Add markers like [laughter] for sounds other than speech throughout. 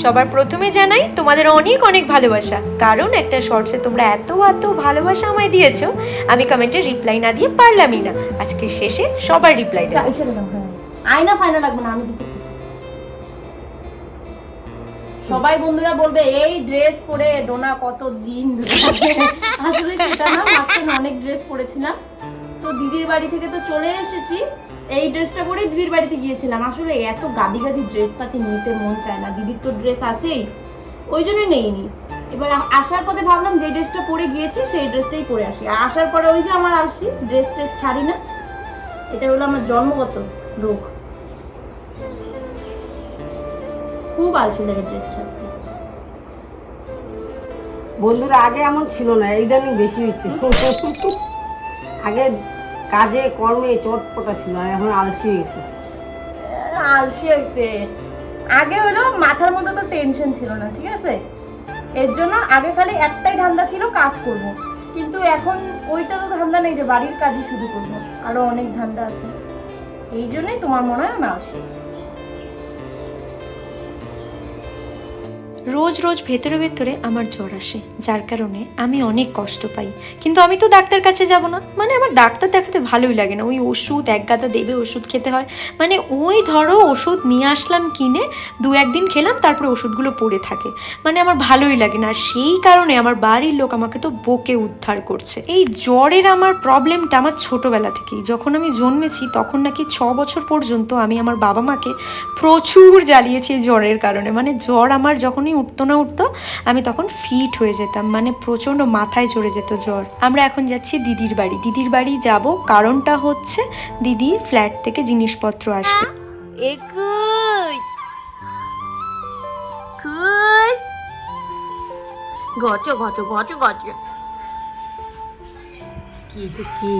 সবার প্রথমে জানাই তোমাদের অনেক অনেক ভালোবাসা। কারণ একটা শর্টসে তোমরা এত এত ভালোবাসা আমায় দিয়েছ, আমি কমেন্টে রিপ্লাই না দিয়ে পারলামই না। আজকে শেষে সবার রিপ্লাই দেবো। এসে গেলাম হ্যাঁ। আয়না ফায়না লাগবে না, আমি সবাই বন্ধুরা বলবে, এই ড্রেস পরে ডোনা কত দিন আসলে সেটা না অনেক ড্রেস পরেছিলাম। তো দিদির বাড়ি থেকে তো চলে এসেছি। এই ড্রেসটা পরেই দিদির বাড়িতে গিয়েছিলাম। আসলে এত গাদি গাদি ড্রেস পাতি নিতে মন চায় না। দিদির তো ড্রেস আছেই। ওই জন্য নেইনি। এবার আসার পথে ভাবলাম যে ড্রেসটা পরে গিয়েছি সেই ড্রেসটাই পরে আসি। আর আসার পরে ওই যে আমার আসছি ড্রেস ট্রেস ছাড়ি না। এটা হলো আমার জন্মগত রোগ। খুব আলসি লাগে ড্রেস ছাড়তে। বন্ধুরা আগে এমন ছিল না এই ইদানিং বেশি হচ্ছে। আগে [laughs] কাজে, কর্মে চটপটা ছিল এখন আলসি হয়েছে আলসি হয়েছে। আগে হলো মাথার মধ্যে তো টেনশন ছিল না, ঠিক আছে? এর জন্য আগে খালি একটাই ধান্দা ছিল কাজ করব। কিন্তু এখন ওইটা তো ধান্দা নেই যে বাড়ির কাজই শুরু করব। আরও অনেক ধান্দা আছে। এই জন্যই তোমার মনে হয় আমি আলসি। রোজ রোজ ভেতরে ভেতরে আমার জ্বর আসে, যার কারণে আমি অনেক কষ্ট পাই। কিন্তু আমি তো ডাক্তার কাছে যাব না। মানে আমার ডাক্তার দেখাতে ভালোই লাগে না। ওই ওষুধ, এক গাদা দেবে ওষুধ খেতে হয়। মানে ওই ধরো ওষুধ নিয়ে আসলাম কিনে, দু একদিন খেলাম, তারপরে ওষুধগুলো পড়ে থাকে। মানে আমার ভালোই লাগে না। আর সেই কারণে আমার বাড়ির লোক আমাকে তো বকে উদ্ধার করছে। এই জ্বরের আমার প্রবলেমটা আমার ছোটোবেলা থেকেই। যখন আমি জন্মেছি, তখন নাকি ছ বছর পর্যন্ত আমি আমার বাবা মাকে প্রচুর জ্বালিয়েছি জ্বরের কারণে। মানে জ্বর আমার যখনই উঠতো না, উঠতো, আমি তখন ফিট হয়ে যেতাম মানে প্রচণ্ড মাথায় চড়ে যেত জ্বর। আমরা এখন যাচ্ছি দিদির বাড়ি। দিদির বাড়ি যাব, কারণটা হচ্ছে দিদির ফ্ল্যাট থেকে জিনিসপত্র আসবে। গচ কি কি?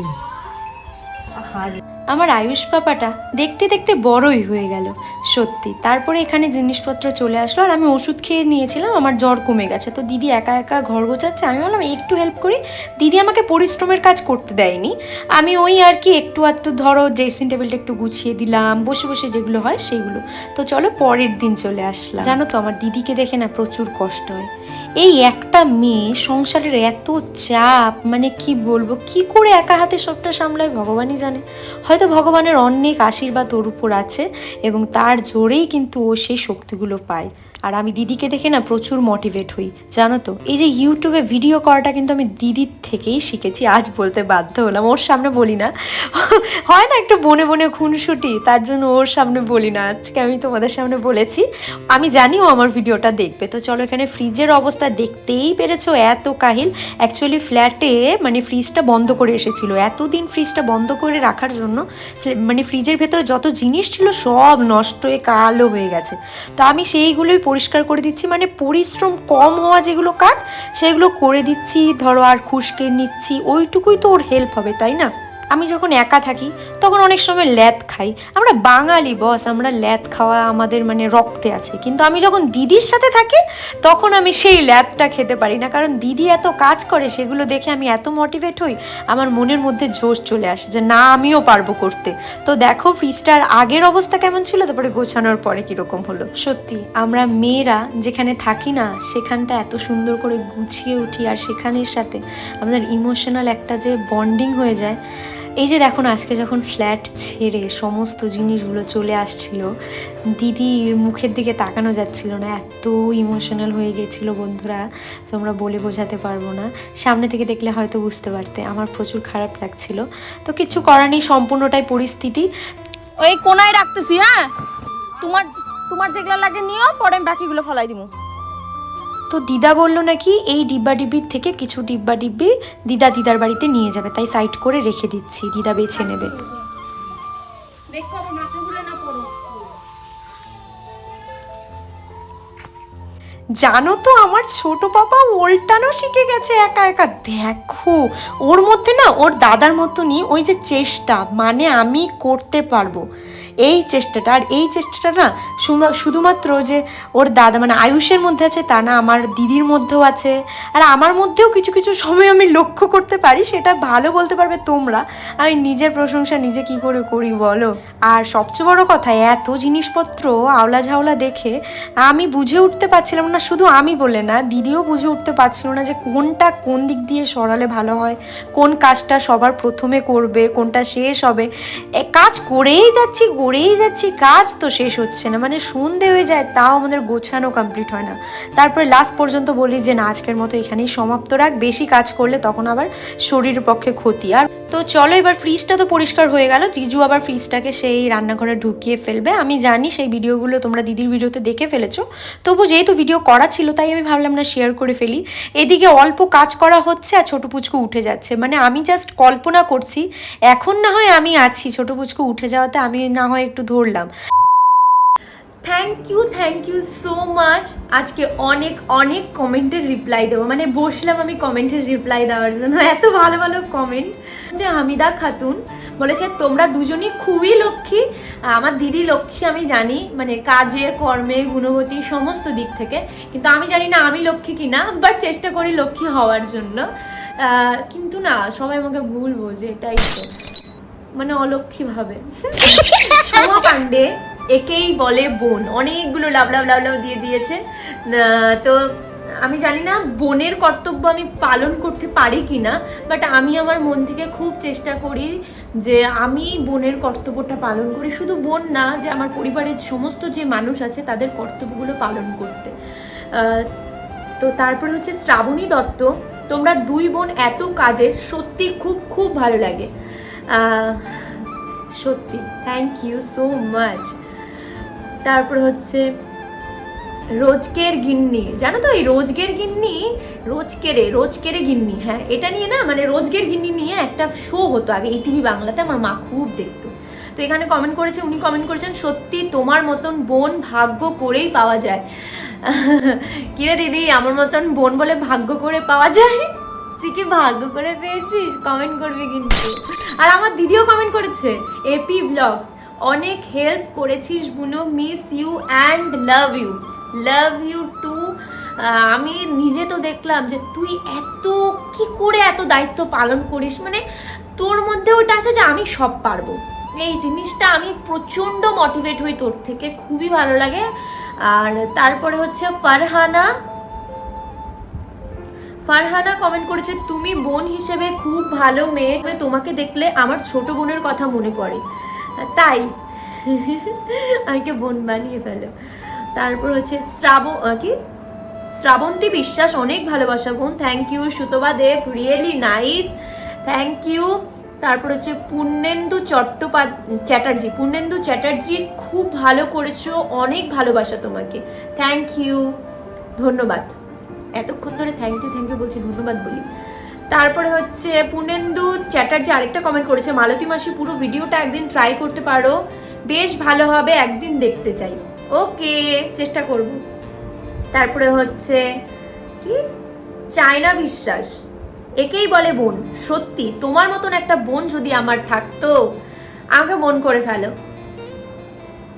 আমার আয়ুষ পাপাটা দেখতে দেখতে বড়ই হয়ে গেল। সত্যি, তারপরে এখানে জিনিসপত্র চলে আসলো আর আমি ওষুধ খেয়ে নিয়েছিলাম, আমার জ্বর কমে গেছে। তো দিদি একা একা ঘর গোছাচ্ছে, আমি বললাম একটু হেল্প করি। দিদি আমাকে পরিশ্রমের কাজ করতে দেয়নি। আমি ওই আর কি একটু আধটু ধরো ড্রেসিং টেবিলটা একটু গুছিয়ে দিলাম, বসে বসে যেগুলো হয় সেইগুলো। তো চলো পরের দিন চলে আসলাম। জানো তো আমার দিদিকে দেখে না প্রচুর কষ্ট হয়। এই একটা মেয়ে সংসারের এত চাপ মানে কি বলব, কি করে একা হাতে সবটা সামলায় ভগবানই জানে। হয়তো ভগবানের অনেক আশীর্বাদ ওর উপর আছে এবং তার জোরেই কিন্তু ও সেই শক্তিগুলো পায়। আর আমি দিদিকে দেখে না প্রচুর মোটিভেট হই। জানো তো, এই যে ইউটিউবে ভিডিও করাটা কিন্তু আমি দিদির থেকেই শিখেছি, আজ বলতে বাধ্য হলাম, ওর সামনে বলি না। হয় না একটু বনে বনে খুনসুটি, তার জন্য ওর সামনে বলি না, আজকে আমি তোমাদের সামনে বলেছি। আমি জানি ও আমার ভিডিওটা দেখবে, তো চলো এখানে ফ্রিজের অবস্থা দেখতেই পেরেছ, এত কাহিল। অ্যাকচুয়ালি ফ্ল্যাটে মানে ফ্রিজটা বন্ধ করে এসেছিল, এতদিন ফ্রিজটা বন্ধ করে রাখার জন্য মানে ফ্রিজের ভেতরে যত জিনিস ছিল সব নষ্ট হয়ে, কালো হয়ে গেছে। তো আমি সেইগুলোই পরিষ্কার করে দিচ্ছি মানে পরিশ্রম কম হওয়া যেগুলো কাজ, সেগুলো করে দিচ্ছি। ধরো আর খুশকে নিচ্ছি, ওইটুকুই তো ওর হেল্প হবে, তাই না? আমি যখন একা থাকি তখন অনেক সময় ল্যাদ খাই। আমরা বাঙালি, বস, আমরা ল্যাদ খাওয়া আমাদের মানে রক্তে আছে। কিন্তু আমি যখন দিদির সাথে থাকি, তখন আমি সেই ল্যাদটা খেতে পারি না। কারণ দিদি এত কাজ করে, সেগুলো দেখে আমি এত মোটিভেট হই, আমার মনের মধ্যে জোশ চলে আসে যে, না, আমিও পারব করতে। তো দেখো, ফ্রিজটার আগের অবস্থা কেমন ছিল? তারপরে গোছানোর পরে কীরকম হলো? সত্যি, আমরা মেয়েরা যেখানে থাকি না, সেখানটা এত সুন্দর করে গুছিয়ে উঠি, আর সেখানের সাথে আমাদের ইমোশনাল একটা যে বন্ডিং হয়ে যায় এই যে দেখুন, আজকে যখন ফ্ল্যাট ছেড়ে সমস্ত জিনিসগুলো চলে আসছিল, দিদির মুখের দিকে তাকানো যাচ্ছিল না, এত ইমোশনাল হয়ে গেছিল বন্ধুরা, তোমরা বলে বোঝাতে পারব না। সামনে থেকে দেখলে হয়তো বুঝতে পারতে, আমার প্রচুর খারাপ লাগছিল। তো কিছু করার নেই, সম্পূর্ণটাই পরিস্থিতি। ওই কোনায় রাখতেছি হ্যাঁ? তোমার তোমার যেগুলো লাগে নিও, পরে আমি বাকিগুলো ফলাই দিব। তো দিদা বলল নাকি এই ডিব্বা ডিব্বির থেকে কিছু ডিব্বা ডিব্বি দিদা দিদার বাড়িতে নিয়ে যাবে তাই সাইড করে রেখে দিচ্ছি দিদা বেছে নেবে। জানো তো আমার ছোট পাপা ওল্টানো শিখে গেছে একা একা। দেখো ওর মধ্যে না ওর দাদার মতনই ওই যে চেষ্টা মানে আমি করতে পারব। এই চেষ্টাটা, আর এই চেষ্টাটা না শুধুমাত্র যে ওর দাদা মানে আয়ুষের মধ্যে আছে, তা না, আমার দিদির মধ্যেও আছে। আর আমার মধ্যেও কিছু কিছু সময় আমি লক্ষ্য করতে পারি, সেটা ভালো বলতে পারবে তোমরা। আমি নিজের প্রশংসা নিজে কি করে করি, বলো? আর সবচেয়ে বড় কথা, এত জিনিসপত্র আওলা ঝাওলা দেখে আমি বুঝে উঠতে পারছিলাম না, শুধু আমি বলে না, দিদিও বুঝে উঠতে পারছিল না যে কোনটা কোন দিক দিয়ে সরালে ভালো হয়, কোন কাজটা সবার প্রথমে করবে, কোনটা শেষ হবে। কাজ করেই যাচ্ছি করেই যাচ্ছি, কাজ তো শেষ হচ্ছে না। মানে সন্ধে হয়ে যায়, তাও আমাদের গোছানো কমপ্লিট হয় না। তারপরে লাস্ট পর্যন্ত বলি যে, না, আজকের মতো এখানেই সমাপ্ত রাখ। বেশি কাজ করলে তখন আবার শরীরের পক্ষে ক্ষতি। আর তো চলো এবার ফ্রিজটা তো পরিষ্কার হয়ে গেল। জিজু আবার ফ্রিজটাকে সেই রান্নাঘরে ঢুকিয়ে ফেলবে। আমি জানি সেই ভিডিওগুলো তোমরা দিদির ভিডিওতে দেখে ফেলেছো। তবু যেহেতু ভিডিও করা ছিল, তাই আমি ভাবলাম না শেয়ার করে ফেলি। এদিকে অল্প কাজ করা হচ্ছে আর ছোটো পুচকু উঠে যাচ্ছে। মানে আমি জাস্ট কল্পনা করছি, এখন না হয় আমি আছি ছোটো পুচকু উঠে যাওয়াতে, আমি না হয় একটু ধরলাম। Thank you thank you so much আজকে অনেক অনেক কমেন্টের রিপ্লাই দেবো। মানে বসলাম আমি কমেন্টের রিপ্লাই দেওয়ার জন্য। এত ভালো ভালো কমেন্ট যে হামিদা খাতুন বলেছে, তোমরা দুজনই খুবই লক্ষ্মী। আমার দিদি লক্ষ্মী, আমি জানি মানে কাজে, কর্মে গুণবতী সমস্ত দিক থেকে। কিন্তু আমি জানি না আমি লক্ষ্মী কি না বাট চেষ্টা করি লক্ষ্মী হওয়ার জন্য। কিন্তু না, সবাই আমাকে ভুল বোঝে, এটাই তো। মানে অলক্ষী ভাবে পান্ডে একেই বলে বোন। অনেকগুলো লাভ লাভ লাভ লাভ দিয়ে দিয়েছে। তো আমি জানি না বোনের কর্তব্য আমি পালন করতে পারি কি না বাট আমি আমার মন থেকে খুব চেষ্টা করি যে আমি বোনের কর্তব্যটা পালন করি। শুধু বোন না, যে আমার পরিবারের সমস্ত যে মানুষ আছে, তাদের কর্তব্যগুলো পালন করতে। তো তারপরে হচ্ছে শ্রাবণী দত্ত, তোমরা দুই বোন এত কাজে সত্যি খুব খুব ভালো লাগে। সত্যি থ্যাংক ইউ সো মাচ তারপর হচ্ছে রোজকের গিন্নি। জানো তো এই রোজকের গিন্নি, রোজকেরে রোজকেরে গিন্নি হ্যাঁ? এটা নিয়ে না মানে রোজকের গিন্নি নিয়ে একটা শো হতো আগে ইটিভি বাংলাতে, আমার মা খুব দেখতো। তো এখানে কমেন্ট করেছে, উনি কমেন্ট করেছেন, সত্যি তোমার মতন বোন ভাগ্য করেই পাওয়া যায়। [laughs] কিরে দিদি, আমার মতন বোন বলে ভাগ্য করে পাওয়া যায়? তুই কি ভাগ্য করে পেয়েছিস? কমেন্ট করবি কিন্তু। আর আমার দিদিও কমেন্ট করেছে এপি ব্লগস অনেক হেল্প করেছিস বুনো miss you and love you love you too আমি নিজে তো দেখলাম যে তুই এত, কি করে এত দায়িত্ব পালন করিস? মানে তোর মধ্যে ওটা আছে যে আমি সব পারব। এই জিনিসটা আমি প্রচণ্ড মোটিভেট হই তোর থেকে, খুবই ভালো লাগে। আর তারপরে হচ্ছে ফারহানা। ফারহানা কমেন্ট করেছে, তুমি বোন হিসেবে খুব ভালো মেয়ে। তোমাকে দেখলে আমার ছোট বোনের কথা মনে পড়ে। তাই। আমাকে বোন বানিয়ে ফেলো। তারপর হচ্ছে শ্রাব কি? শ্রাবন্তী বিশ্বাস, অনেক ভালোবাসা বোন। Thank you Sutapa Deb really nice thank you তারপর হচ্ছে পূর্ণেন্দু চট্টোপাধ্যায় চ্যাটার্জি। পূর্ণেন্দু চ্যাটার্জি, খুব ভালো করেছ, অনেক ভালোবাসা তোমাকে। থ্যাংক ইউ ধন্যবাদ। এতক্ষণ ধরে থ্যাংক ইউ থ্যাংক ইউ বলছি, ধন্যবাদ বলি। তারপরে হচ্ছে পূর্ণেন্দু চ্যাটার্জি আরেকটা কমেন্ট করেছে, মালতী মাসি, পুরো ভিডিওটা একদিন ট্রাই করতে পারো। বেশ ভালো হবে, একদিন দেখতে চাই। ওকে চেষ্টা করব। তারপরে হচ্ছে, কি? চায়না বিশ্বাস। একেই বলে বোন। সত্যি, তোমার মতন একটা বোন যদি আমার থাকতো, আমাকে বোন করে ফেলো।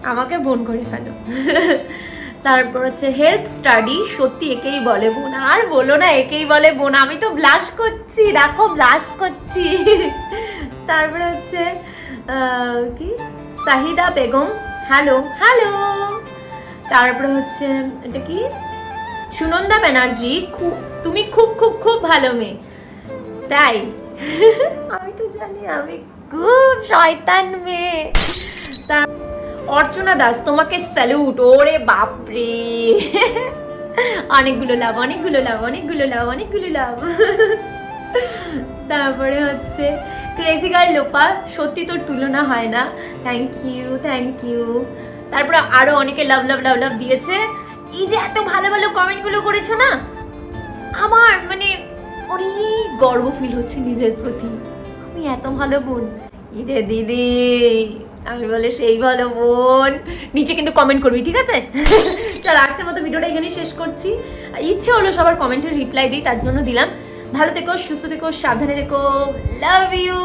আমাকে বোন করে ফেলো। [laughs] তারপর হচ্ছে হেল্প স্টাডি সত্যি একেই বলে বোন। আর বলো না, একেই বলে বোন, আমি তো ব্লাশ করছি, দেখো ব্লাশ করছি। তারপরে হচ্ছে কি? সাহিদা বেগম হ্যালো হ্যালো তারপরে হচ্ছে, এটা কি? সুনন্দা ব্যানার্জি খুব তুমি খুব খুব খুব ভালো মেয়ে। তাই? [laughs] আমি তো জানি, আমি খুব শয়তান মেয়ে। অর্চনা দাস, তোমাকে স্যালুট ওরে বাপরে। অনেকগুলো লাভ অনেকগুলো লাভ অনেকগুলো লাভ অনেকগুলো লাভ তারপরে হচ্ছে ক্রেজি গার্ল লোপা, সত্যি তোর তুলনা হয় না। থ্যাংক ইউ থ্যাংক ইউ তারপরে আরও অনেকে লাভ লাভ লাভ লাভ দিয়েছে। এই যে এত ভালো ভালো কমেন্টগুলো করেছ না, আমার মানে অনেক গর্ব ফিল হচ্ছে নিজের প্রতি। আমি এত ভালো বোন। ইরে দিদি। আমি বলে সেই ভালো বোন নিচে কিন্তু কমেন্ট করবি ঠিক আছে? [laughs] চল আজকের মতো ভিডিওটা এখানেই শেষ করছি। ইচ্ছে হলো সবার কমেন্টের রিপ্লাই দিই তার জন্য দিলাম। ভালো থেকো সুস্থ থেকো সাবধানে থেকো। Love you